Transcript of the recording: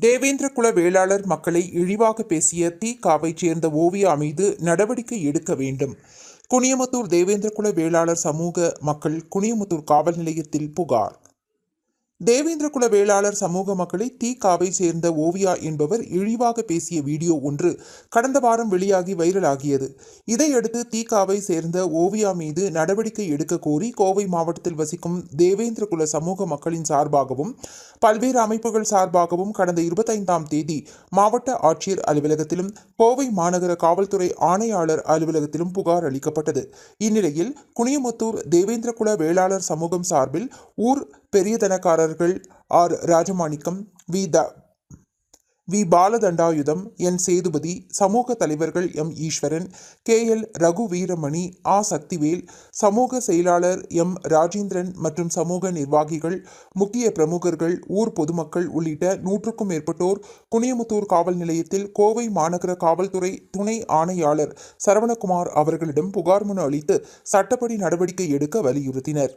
தேவேந்திரகுல வேளாளர் மக்களை இழிவாக பேசிய திகாவைச் சேர்ந்த ஓவியா மீது நடவடிக்கை எடுக்க வேண்டும். குனியமுத்தூர் தேவேந்திரகுல வேளாளர் சமூக மக்கள் குனியமுத்தூர் காவல் நிலையத்தில் புகார். தேவேந்திரகுல வேளாளர் சமூக மக்களை தீகாவை சேர்ந்த ஓவியா என்பவர் இழிவாக பேசிய வீடியோ ஒன்று கடந்த வாரம் வெளியாகி வைரலாகியது. இதையடுத்து தீகாவை சேர்ந்த ஓவியா மீது நடவடிக்கை எடுக்க கோரி கோவை மாவட்டத்தில் வசிக்கும் தேவேந்திரகுல சமூக மக்களின் சார்பாகவும் பல்வேறு அமைப்புகள் சார்பாகவும் கடந்த இருபத்தைந்தாம் தேதி மாவட்ட ஆட்சியர் அலுவலகத்திலும் கோவை மாநகர காவல்துறை ஆணையாளர் அலுவலகத்திலும் புகார் அளிக்கப்பட்டது. இந்நிலையில் குனியமுத்தூர் தேவேந்திரகுல வேளாளர் சமூகம் சார்பில் ஊர் பெரியதனக்காரர்கள் ஆர். ராஜமாணிக்கம் வி. த. வி. பாலதண்டாயுதம் என் சேதுபதி சமூக தலைவர்கள் M. Eswaran K. L. Ragu Veeramani ஆ. சக்திவேல் சமூக செயலாளர் எம். ராஜேந்திரன் மற்றும் சமூக நிர்வாகிகள் முக்கிய பிரமுகர்கள் ஊர் பொதுமக்கள் உள்ளிட்ட நூற்றுக்கும் மேற்பட்டோர் குனியமுத்தூர் காவல் நிலையத்தில் கோவை மாநகர காவல்துறை துணை ஆணையாளர் சரவணகுமார் அவர்களிடம் புகார் மனு அளித்து சட்டப்படி நடவடிக்கை எடுக்க வலியுறுத்தினர்.